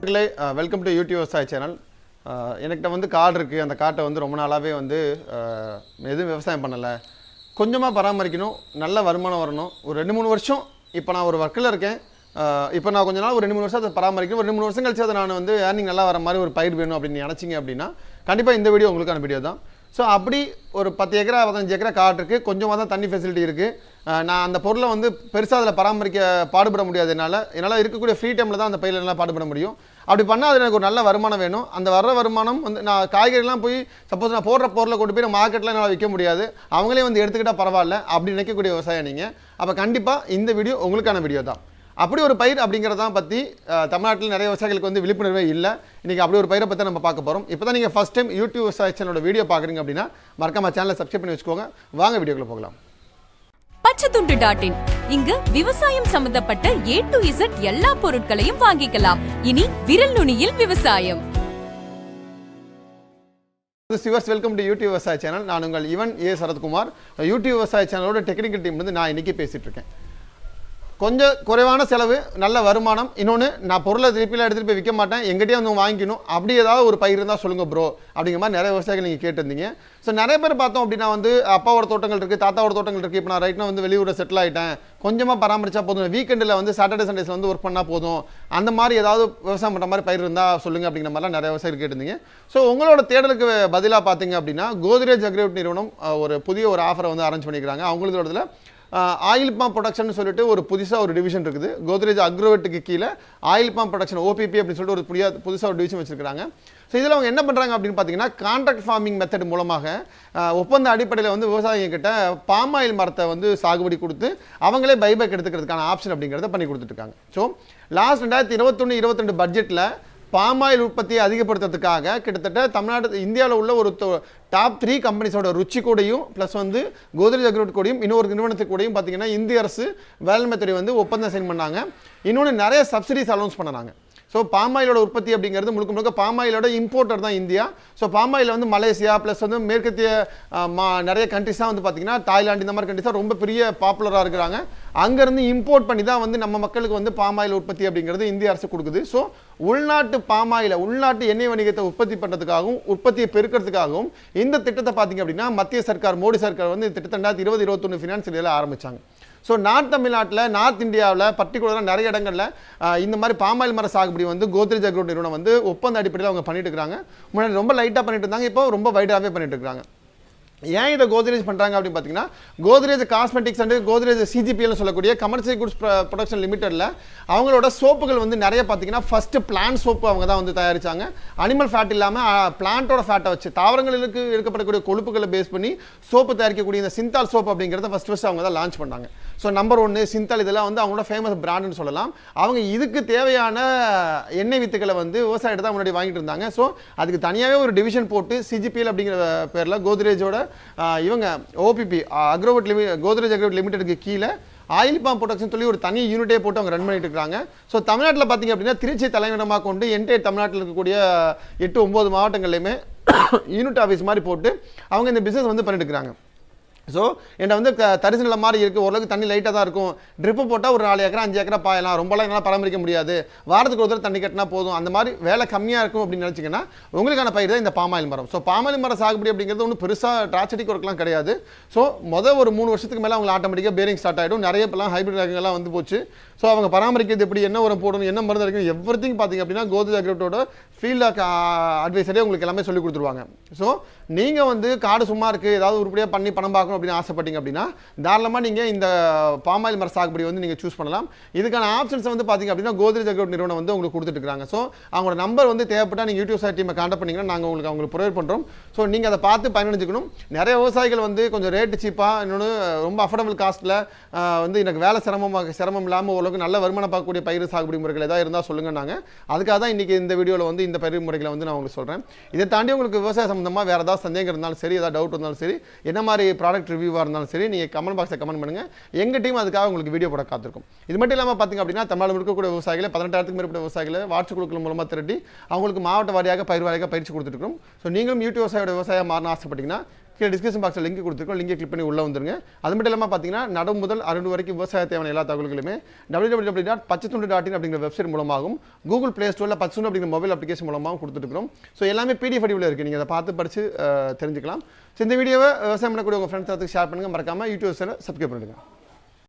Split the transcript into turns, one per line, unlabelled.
மக்களே welcome to YouTube விவசாய channel என்கிட்ட வந்து காடு இருக்குது அந்த காட்டை வந்து ரொம்ப நாளாகவே வந்து எதுவும் விவசாயம் பண்ணலை. கொஞ்சமாக பராமரிக்கணும். நல்ல வருமானம் வரணும். ஒரு ரெண்டு மூணு வருஷம் இப்போ நான் ஒரு ஒர்க்கில் இருக்கேன். இப்போ நான் கொஞ்ச நாள் ஒரு ரெண்டு மூணு வருஷம் அதை பராமரிக்கணும். ஒரு ரெண்டு மூணு வருஷம் கழிச்சு அதை நான் வந்து ஏர்னிங் நல்லா வர மாதிரி ஒரு பயிர் வேணும் அப்படின்னு நினச்சிங்க அப்படின்னா கண்டிப்பாக இந்த வீடியோ உங்களுக்கான வீடியோ தான். ஸோ அப்படி ஒரு பத்து ஏக்கரா பதினஞ்சு ஏக்கரா காடு இருக்குது கொஞ்சமாக தான் தண்ணி ஃபெசிலிட்டி இருக்குது நான் அந்த பொருளை வந்து பெருசாக அதில் பராமரிக்க பாடுபட முடியாது என்னால் என்னால் இருக்கக்கூடிய ஃப்ரீ டைமில் தான் அந்த பயிரில் நல்லா பாடுபட முடியும். அப்படி பண்ணால் அது எனக்கு ஒரு நல்ல வருமானம் வேணும். அந்த வர்ற வருமானம் வந்து நான் காய்கறிலாம் போய் சப்போஸ் நான் போடுற பொருளை கொண்டு போய் நான் மார்க்கெட்டில் என்னால் விற்க முடியாது. அவங்களே வந்து எடுத்துக்கிட்டால் பரவாயில்ல அப்படி நினைக்கக்கூடிய விவசாயம் நீங்கள் அப்போ கண்டிப்பாக இந்த வீடியோ உங்களுக்கான வீடியோ தான். அப்படி ஒரு பயிர் அப்படிங்கிறதான் பற்றி தமிழ்நாட்டில் நிறைய விவசாயிகளுக்கு வந்து விழிப்புணர்வே இல்லை. இன்றைக்கி அப்படி ஒரு பயிரை பற்றி நம்ம பார்க்க போகிறோம் இப்போ தான் நீங்கள் ஃபஸ்ட் டைம் யூடியூப் விவசாய சேனலோட வீடியோ பார்க்குறீங்க அப்படின்னா மறக்காம சேனலை சப்ஸ்கிரைப் பண்ணி வச்சுக்கோங்க. வாங்க வீடியோக்குள்ள போகலாம்.
பச்சைத்துண்டு டாட் இன் இங்கு விவசாயம் சம்பந்தப்பட்ட ஏ டு இசட் எல்லா பொருட்களையும் வாங்கிக்கலாம். இனி விரல் நுனியில் விவசாயம்.
சிவர்ஸ் வெல்கம் டு யூடியூப் விவசாய சேனல் நான் உங்கள் இவன் ஏ. சரத்குமார். யூடியூப் விவசாய சேனலோட டெக்னிக்கல் டீம் வந்து நான் இன்றைக்கி பேசிகிட்டு இருக்கேன். கொஞ்சம் குறைவான செலவு நல்ல வருமானம். இன்னொன்று நான் பொருளை திருப்பிலாம் எடுத்துகிட்டு போய் விற்க மாட்டேன் எங்கிட்டே வந்து வாங்கிக்கணும். அப்படி ஏதாவது ஒரு பயிர் இருந்தால் சொல்லுங்கள் ப்ரோ அப்படிங்கிற மாதிரி நிறைய விவசாயிகள் நீங்கள் கேட்டிருந்தீங்க. ஸோ நிறைய பேர் பார்த்தோம் அப்படின்னா வந்து அப்பாவோட தோட்டங்கள் இருக்குது தாத்தாவோட தோட்டங்கள் இருக்குது இப்போ நான் ரைட்னா வந்து வெளியூரில் செட்டில் ஆகிட்டேன் கொஞ்சமாக பராமரித்தா போதும். வீக்கெண்டில் வந்து சாட்டர்டே சண்டேஸில் வந்து ஒர்க் பண்ணால் போதும். அந்த மாதிரி ஏதாவது விவசாயம் பண்ணுற மாதிரி பயிர் இருந்தால் சொல்லுங்கள் அப்படிங்கிற மாதிரிலாம் நிறைய விவசாயிகள் கேட்டிருந்தீங்க. ஸோ உங்களோட தேடலுக்கு பதிலாக பார்த்தீங்க அப்படின்னா கோத்ரேஜ் அக்ரிவேட் நிறுவனம் ஒரு புதிய ஒரு ஆஃபரை வந்து அரேஞ்ச் பண்ணிக்கிறாங்க அவங்களோட ஆயில் பாம் ப்ரொடக்ஷன் சொல்லிட்டு ஒரு புதுசாக ஒரு டிவிஷன் இருக்குது. கோத்ரேஜ் அக்ரோவேட்டுக்கு கீழே ஆயில் பாம் ப்ரொடக்ஷன் ஓபிபி அப்படின்னு சொல்லிட்டு ஒரு புதிய புதுசாக ஒரு டிவிஷன் வச்சிருக்காங்க ஸோ இதில் அவங்க என்ன பண்ணுறாங்க அப்படின்னு பார்த்தீங்கன்னா கான்ட்ராக்ட் ஃபார்மிங் மெத்தட் மூலமாக ஒப்பந்த அடிப்படையில் வந்து விவசாயிகிட்ட பாம் ஆயில் மரத்தை வந்து சாகுபடி கொடுத்து அவங்களே பைபேக் எடுத்துக்கிறதுக்கான ஆப்ஷன் அப்படிங்கிறத பண்ணி கொடுத்துட்ருக்காங்க ஸோ லாஸ்ட் ரெண்டாயிரத்தி இருபத்தொன்று இருபத்திரெண்டு பட்ஜெட்டில் பாமாயில் உற்பத்தியை அதிகப்படுத்துறதுக்காக கிட்டத்தட்ட தமிழ்நாடு இந்தியாவில் உள்ள ஒரு டாப் த்ரீ கம்பெனிஸோட ருச்சி கூடையும் ப்ளஸ் வந்து கோதரேஜ் அக்ரோட் கூடயும் இன்னொரு நிறுவனத்துக்கு கூடையும் பார்த்தீங்கன்னா இந்திய அரசு வேளாண்மை துறை வந்து ஒப்பந்தம் சைன் பண்ணாங்க. இன்னொன்று நிறைய சப்சிடிஸ் அலௌன்ஸ் பண்ணுறாங்க. ஸோ பாமாயிலோட உற்பத்தி அப்படிங்கிறது முழுக்க முழுக்க பாமாயிலோட இம்போர்ட்டர் தான் இந்தியா. ஸோ பாமாயில் வந்து மலேசியா ப்ளஸ் வந்து மேற்கத்திய மா- நிறைய கண்ட்ரிஸ் தான் வந்து பார்த்தீங்கன்னா தாய்லாந்து இந்த மாதிரி கண்ட்ரிஸ் தான் ரொம்ப பெரிய பாப்புலராக இருக்கிறாங்க. அங்கேருந்து இம்போர்ட் பண்ணி தான் வந்து நம்ம மக்களுக்கு வந்து பாமாயில் உற்பத்தி அப்படிங்கிறது இந்திய அரசு கொடுக்குது. ஸோ உள்நாட்டு பாமாயில் உள்நாட்டு எண்ணெய் வணிகத்தை உற்பத்தி பண்ணுறதுக்காகவும் உற்பத்தியை பெருக்கிறதுக்காகவும் இந்த திட்டத்தை பார்த்தீங்க அப்படின்னா மத்திய சர்க்கார் மோடி சர்க்கார் வந்து இந்த திட்டத்தை ரெண்டாயிரத்தி இருபது இருபத்தொன்று ஃபினான்ஸ் இயரில் ஆரம்பிச்சாங்க. ஸோ நார்த் தமிழ்நாட்டில் நார்த் இந்தியாவில் பர்டிகுலராக நிறைய இடங்களில் இந்த மாதிரி பாமாயில் மர சாகுபடி வந்து கோத்ரேஜ் அக்ரோ நிறுவனம் வந்து ஒப்பந்த அடிப்படையில் அவங்க பண்ணிட்டு இருக்காங்க முன்னாடி ரொம்ப லைட்டாக பண்ணிட்டு இருந்தாங்க இப்போ ரொம்ப வைடாகவே பண்ணிட்டு இருக்காங்க ஏன் இதை கோத்ரேஜ் பண்ணுறாங்க அப்படின்னு பார்த்தீங்கன்னா கோத்ரேஜ் காஸ்மெட்டிக்ஸ் அண்ட் கோத்ரேஜ் சிஜிபிஎல்னு சொல்லக்கூடிய கமர்ஷியல் குட்ஸ் ப்ரொடக்ஷன் லிமிட்டடில் அவங்களோட சோப்புகள் வந்து நிறைய பார்த்தீங்கன்னா ஃபஸ்ட்டு பிளான்ட் சோப்பு அவங்க தான் வந்து தயாரிச்சாங்க. அனிமல் ஃபேட் இல்லாமல் பிளான்ட்டோட ஃபேட்டை வச்சு தாவரங்களுக்கு எடுக்கப்படக்கூடிய கொழுப்புகளை பேஸ் பண்ணி சோப்பு தயாரிக்கக்கூடிய இந்த சிந்தால் சோப் அப்படிங்கிறத ஃபஸ்ட் ஃபஸ்ட் அவங்க தான் லான்ச் பண்ணாங்க. ஸோ நம்பர் ஒன்று சிந்தால் இதெல்லாம் வந்து அவங்களோட ஃபேமஸ் பிராண்டுன்னு சொல்லலாம். அவங்க இதுக்கு தேவையான எண்ணெய் வித்துக்களை வந்து விவசாயிட்டு தான் முன்னாடி வாங்கிட்டு இருந்தாங்க. ஸோ அதுக்கு தனியாகவே ஒரு டிவிஷன் போட்டு சிஜிபிஎல் அப்படிங்கிற பேரில் கோத்ரேஜோட இவங்க ஓபிபி அக்ரோவட் லிமி கோத்ரேஜ் அக்ரோவட் லிமிடெடுக்கு கீழே ஆயில் பாம் ப்ரொடக்ஷன் சொல்லி ஒரு தனி யூனிட்டே போட்டு அவங்க ரன் பண்ணிட்டு இருக்காங்க. ஸோ தமிழ்நாட்டில் பார்த்தீங்க அப்படின்னா திருச்சி தலைநகரமாக கொண்டு என்டையர் தமிழ்நாட்டில் இருக்கக்கூடிய எட்டு ஒம்பது மாவட்டங்கள்லையுமே யூனிட் ஆஃபீஸ் மாதிரி போட்டு அவங்க இந்த பிஸ்னஸ் வந்து பண்ணிட்டு இருக்காங்க. ஸோ என்கிட்ட வந்து க- தரிசு நிலம் மாதிரி இருக்குது ஓரளவுக்கு தண்ணி லைட்டாக தான் இருக்கும். ட்ரிப்பு போட்டால் ஒரு நாலு ஏக்கரா அஞ்சு ஏக்கரா பாயலாம். ரொம்பலாம் என்னால் பராமரிக்க முடியாது. வாரத்துக்கு ஒரு தடவை தண்ணி கட்டினா போதும். அந்த மாதிரி வேலை கம்மியாக இருக்கும் அப்படின்னு நினச்சிங்கன்னா உங்களுக்கான பயிர் தான் இந்த பாமாயில் மரம். ஸோ பாமாயில் மரம் சாகுபடி அப்படிங்கிறது ஒன்றும் பெருசாக டிராச்சடிக் ஒர்க்லாம் கிடையாது. ஸோ மொதல் ஒரு மூணு வருஷத்துக்கு மேலே அவங்க ஆட்டோமேட்டிக்காக பேரிங் ஸ்டார்ட் ஆகிடும் நிறைய இப்போலாம் ஹைபிரிட் ரகங்கள்லாம் வந்து போச்சு. ஸோ அவங்க பராமரிக்கிறது எப்படி என்ன உரம் போடணும் என்ன மருந்து இருக்குது எவ்ரி திங் பார்த்தீங்க அப்படின்னா கோதுஜ் அக்ரோட்டோட ஃபீல்ட் அட்வைசரே உங்களுக்கு எல்லாமே சொல்லி கொடுத்துருவாங்க. ஸோ நீங்கள் வந்து காடு சும்மா இருக்குது ஏதாவது உருப்படியாக பண்ணி பணம் பார்க்கணும் அப்படின்னு ஆசைப்பட்டீங்க அப்படின்னா தாராளமாக நீங்கள் இந்த பாமாயில் மர சாகுபடி வந்து நீங்கள் சூஸ் பண்ணலாம். இதுக்கான ஆப்ஷன்ஸ் வந்து பார்த்தீங்க அப்படின்னா கோத்ரேஜ் அக்ரோட் நிறுவனம் வந்து உங்களுக்கு கொடுத்துட்டு இருக்காங்க ஸோ அவங்களோட நம்பர் வந்து தேவைப்பட்டால் நீங்கள் யூடியூப் சார் டீமை கான்டாக்ட் பண்ணிங்கன்னா நாங்கள் உங்களுக்கு அவங்களுக்கு ப்ரொவைட் பண்ணுறோம் ஸோ நீங்கள் அதை பார்த்து பயனடைஞ்சிக்கணும். நிறைய விவசாயிகள் வந்து கொஞ்சம் ரேட்டு சீப்பாக இன்னொன்று ரொம்ப அஃபோர்டபுள் காஸ்ட்டில் வந்து எனக்கு வேலை சிரமமாக சிரமம் இல்லாமல் ஓரளவுக்கு நல்ல வருமானம் பார்க்கக்கூடிய பயிர் சாகுபடி முறைகள் ஏதாவது இருந்தால் சொல்லுங்கள் நாங்கள் அதுக்காக தான் இன்றைக்கி இந்த வீடியோவில் வந்து இந்த பயிர் முறைகளை வந்து நான் உங்களுக்கு சொல்கிறேன் இதை தாண்டி உங்களுக்கு விவசாய சம்மந்தமாக வேறு ஏதாவது சந்தேகம் இருந்தாலும் சரி ஏதாவது டவுட் இருந்தாலும் சரி என்ன மாதிரி ப்ராடக்ட் ரிவ்யூவாக இருந்தாலும் சரி நீங்கள் கமெண்ட் பாக்ஸில் கமெண்ட் பண்ணுங்கள் எங்கள் டீம் அதுக்காக உங்களுக்கு வீடியோ போட காத்திருக்கும். இது மட்டும் இல்லாமல் பார்த்திங்க அப்படின்னா தமிழ்நாடு இருக்கக்கூடிய விவசாயிகளை பதினெட்டாயிரத்துக்கு மேற்பட்ட விவசாயிகளை வாட்ஸ்அப் குழுக்கள் மூலமாக திரட்டி அவங்களுக்கு மாவட்ட வாரியாக பயிர் வாரியாக பயிற்சி கொடுத்துருக்கோம் ஸோ நீங்களும் யூடியூப் விவசாயோட விவசாயம் மாறணும் ஆசைப்பட்டீங்கன்னா கீழே டிஸ்கிரிப்ஷன் பாக்ஸில் லிங்க் கொடுத்துருக்கோம். லிங்கை கிளிக் பண்ணி உள்ளே வந்துருங்க. அது மட்டும் இல்லாமல் பார்த்தீங்கன்னா நடு முதல் அறுபது வரைக்கும் விவசாய தேவையான எல்லா தகவல்களுமே W W W dot பச்சத்துண்டு dot in அப்படிங்கிற வெப்சைட் மூலமாகவும் கூகுள் ப்ளே ஸ்டோரில் பச்சை அப்படிங்கிற மொபைல் அப்ளிகேஷன் மூலமாகவும் கொடுத்துருக்கோம் ஸோ எல்லாமே பிடிஎஃப் வடிவில் இருக்குது நீங்கள் அதை பார்த்து படித்து தெரிஞ்சுக்கலாம். ஸோ இந்த வீடியோவை விவசாயம் பண்ணக்கூடிய உங்கள் ஃப்ரெண்ட்ஸ் எல்லாத்துக்கு ஷேர் பண்ணுங்கள் மறக்காமல் யூடியூப் சேனல் சப்ஸ்கிரைப் பண்ணிடுங்க.